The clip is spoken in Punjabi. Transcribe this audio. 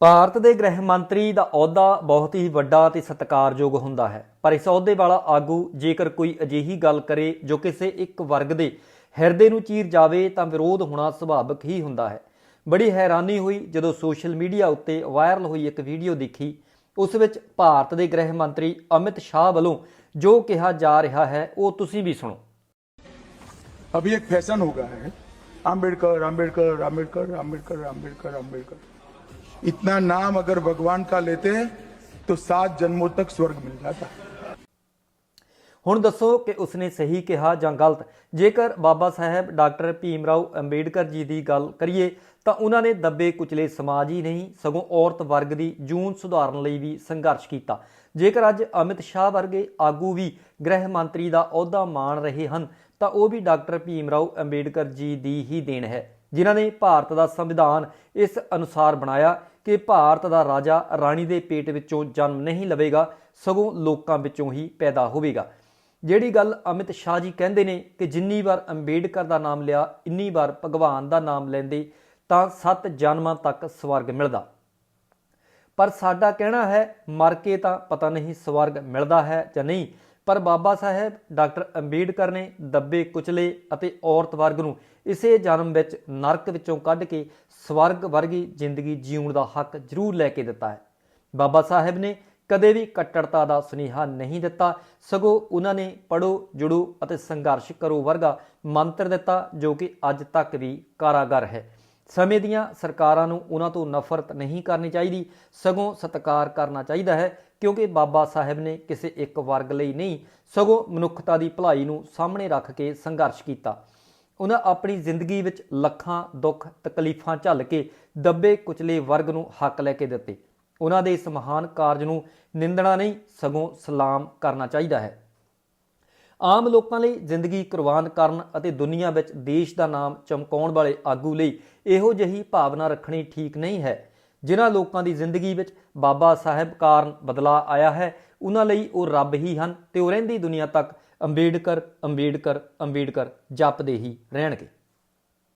ਭਾਰਤ ਦੇ ਗ੍ਰਹਿ ਮੰਤਰੀ ਦਾ ਅਹੁਦਾ ਬਹੁਤ ਹੀ ਵੱਡਾ ਤੇ ਸਤਿਕਾਰਯੋਗ ਹੁੰਦਾ ਹੈ। ਪਰ ਇਸ ਅਹੁਦੇ ਵਾਲਾ ਆਗੂ ਜੇਕਰ ਕੋਈ ਅਜਿਹੀ ਗੱਲ ਕਰੇ ਜੋ ਕਿਸੇ ਇੱਕ ਵਰਗ ਦੇ ਹਿਰਦੇ ਨੂੰ ਚੀਰ ਜਾਵੇ ਤਾਂ ਵਿਰੋਧ ਹੋਣਾ ਸੁਭਾਵਿਕ ਹੀ ਹੁੰਦਾ ਹੈ। ਬੜੀ ਹੈਰਾਨੀ ਹੋਈ ਜਦੋਂ ਸੋਸ਼ਲ ਮੀਡੀਆ ਉੱਤੇ ਵਾਇਰਲ ਹੋਈ ਇੱਕ ਵੀਡੀਓ ਦੇਖੀ। ਉਸ ਵਿੱਚ ਭਾਰਤ ਦੇ ਗ੍ਰਹਿ ਮੰਤਰੀ ਅਮਿਤ ਸ਼ਾਹ ਵੱਲੋਂ ਜੋ ਕਿਹਾ ਜਾ ਰਿਹਾ ਹੈ, ਉਹ ਤੁਸੀਂ ਵੀ ਸੁਣੋ। ਅਭੀ ਇੱਕ ਫੈਸ਼ਨ ਹੋ ਗਿਆ ਹੈ। ਅੰਬੇਡਕਰ ਅੰਬੇਡਕਰ ਅੰਬੇਡਕਰ ਅੰਬੇਡਕਰ ਅੰਬੇਡਕਰ ਅੰਬੇਡਕਰ। इतना नाम अगर भगवान का लेते हैं तो सात जन्मों तक स्वर्ग मिल जाता ਹੁਣ ਦੱਸੋ ਕਿ ਉਸਨੇ ਸਹੀ ਕਿਹਾ ਜਾਂ ਗਲਤ ਜੇਕਰ ਬਾਬਾ ਸਾਹਿਬ ਡਾਕਟਰ ਭੀਮ ਰਾਓ ਅੰਬੇਡਕਰ ਜੀ ਦੀ ਗੱਲ ਕਰੀਏ ਤਾਂ ਉਹਨਾਂ ਨੇ ਦੱਬੇ ਕੁਚਲੇ ਸਮਾਜ ਹੀ ਨਹੀਂ ਸਗੋਂ ਔਰਤ ਵਰਗ ਦੀ ਜੂਨ ਸੁਧਾਰਨ ਲਈ ਵੀ ਸੰਘਰਸ਼ ਕੀਤਾ ਜੇਕਰ ਅੱਜ ਅਮਿਤ ਸ਼ਾਹ ਵਰਗੇ ਆਗੂ ਵੀ ਗ੍ਰਹਿ ਮੰਤਰੀ ਦਾ ਅਹੁਦਾ ਮਾਣ ਰਹੇ ਹਨ ਤਾਂ ਉਹ ਵੀ ਡਾਕਟਰ ਭੀਮ ਰਾਓ ਅੰਬੇਡਕਰ ਜੀ ਦੀ ਹੀ ਦੇਣ ਹੈ ਜਿਨ੍ਹਾਂ ਨੇ ਭਾਰਤ ਦਾ ਸੰਵਿਧਾਨ ਇਸ ਅਨੁਸਾਰ ਬਣਾਇਆ ਕਿ ਭਾਰਤ ਦਾ ਰਾਜਾ ਰਾਣੀ ਦੇ ਪੇਟ ਵਿੱਚੋਂ ਜਨਮ ਨਹੀਂ ਲਵੇਗਾ, ਸਗੋਂ ਲੋਕਾਂ ਵਿੱਚੋਂ ਹੀ ਪੈਦਾ ਹੋਵੇਗਾ। ਜਿਹੜੀ ਗੱਲ ਅਮਿਤ ਸ਼ਾਹ ਜੀ ਕਹਿੰਦੇ ਨੇ ਕਿ ਜਿੰਨੀ ਵਾਰ ਅੰਬੇਡਕਰ ਦਾ ਨਾਮ ਲਿਆ, ਇੰਨੀ ਵਾਰ ਭਗਵਾਨ ਦਾ ਨਾਮ ਲੈਂਦੇ, ਤਾਂ ਸੱਤ ਜਨਮਾਂ ਤੱਕ ਸਵਰਗ ਮਿਲਦਾ। ਪਰ ਸਾਡਾ ਕਹਿਣਾ ਹੈ, ਮਰ ਕੇ ਤਾਂ ਪਤਾ ਨਹੀਂ ਸਵਰਗ ਮਿਲਦਾ ਹੈ ਜਾਂ ਨਹੀਂ। ਪਰ ਬਾਬਾ ਸਾਹਿਬ, ਡਾਕਟਰ ਅੰਬੇਡਕਰ ਨੇ ਦੱਬੇ ਕੁਚਲੇ ਅਤੇ ਔਰਤ ਵਰਗ ਨੂੰ ਇਸੇ ਜਨਮ ਵਿੱਚ ਨਰਕ ਵਿੱਚੋਂ ਕੱਢ ਕੇ ਸਵਰਗ ਵਰਗੀ ਜ਼ਿੰਦਗੀ ਜੀਉਣ ਦਾ ਹੱਕ ਜ਼ਰੂਰ ਲੈ ਕੇ ਦਿੱਤਾ ਹੈ। ਬਾਬਾ ਸਾਹਿਬ ਨੇ ਕਦੇ ਵੀ ਕੱਟੜਤਾ ਦਾ ਸੁਨੇਹਾ ਨਹੀਂ ਦਿੱਤਾ। ਸਗੋਂ ਉਹਨਾਂ ਨੇ ਪੜੋ ਜੁੜੋ ਅਤੇ ਸੰਘਰਸ਼ ਕਰੋ ਵਰਗਾ ਮੰਤਰ ਦਿੱਤਾ ਜੋ ਕਿ ਅੱਜ ਤੱਕ ਵੀ ਕਾਰਾਗਰ ਹੈ। ਸਮੇਂ ਦੀਆਂ ਸਰਕਾਰਾਂ ਨੂੰ ਉਹਨਾਂ ਤੋਂ ਨਫ਼ਰਤ ਨਹੀਂ ਕਰਨੀ ਚਾਹੀਦੀ, ਸਗੋਂ ਸਤਿਕਾਰ ਕਰਨਾ ਚਾਹੀਦਾ ਹੈ, ਕਿਉਂਕਿ ਬਾਬਾ ਸਾਹਿਬ ਨੇ ਕਿਸੇ ਇੱਕ ਵਰਗ ਲਈ ਨਹੀਂ, ਸਗੋਂ ਮਨੁੱਖਤਾ ਦੀ ਭਲਾਈ ਨੂੰ ਸਾਹਮਣੇ ਰੱਖ ਕੇ ਸੰਘਰਸ਼ ਕੀਤਾ। ਉਹਨਾਂ ਆਪਣੀ ਜ਼ਿੰਦਗੀ ਵਿੱਚ ਲੱਖਾਂ ਦੁੱਖ ਤਕਲੀਫਾਂ ਝੱਲ ਕੇ ਦੱਬੇ ਕੁਚਲੇ ਵਰਗ ਨੂੰ ਹੱਕ ਲੈ ਕੇ ਦਿੱਤੇ। ਉਹਨਾਂ ਦੇ ਇਸ ਮਹਾਨ ਕਾਰਜ ਨੂੰ ਨਿੰਦਣਾ ਨਹੀਂ, ਸਗੋਂ ਸਲਾਮ ਕਰਨਾ ਚਾਹੀਦਾ ਹੈ। ਆਮ ਲੋਕਾਂ ਲਈ ਜ਼ਿੰਦਗੀ ਕੁਰਬਾਨ ਕਰਨ ਅਤੇ ਦੁਨੀਆ ਵਿੱਚ ਦੇਸ਼ ਦਾ ਨਾਮ ਚਮਕਾਉਣ ਵਾਲੇ ਆਗੂ ਲਈ ਇਹੋ ਜਿਹੀ ਭਾਵਨਾ ਰੱਖਣੀ ਠੀਕ ਨਹੀਂ ਹੈ। ਜਿਨ੍ਹਾਂ ਲੋਕਾਂ ਦੀ ਜ਼ਿੰਦਗੀ ਵਿੱਚ ਬਾਬਾ ਸਾਹਿਬ ਕਾਰਨ ਬਦਲਾਅ ਆਇਆ ਹੈ, ਉਹਨਾਂ ਲਈ ਉਹ ਰੱਬ ਹੀ ਹਨ ਤੇ ਉਹ ਰਹਿੰਦੀ ਦੁਨੀਆ ਤੱਕ ਅੰਬੇਡਕਰ ਅੰਬੇਡਕਰ ਅੰਬੇਡਕਰ ਜਪਦੇ ਹੀ ਰਹਿਣਗੇ।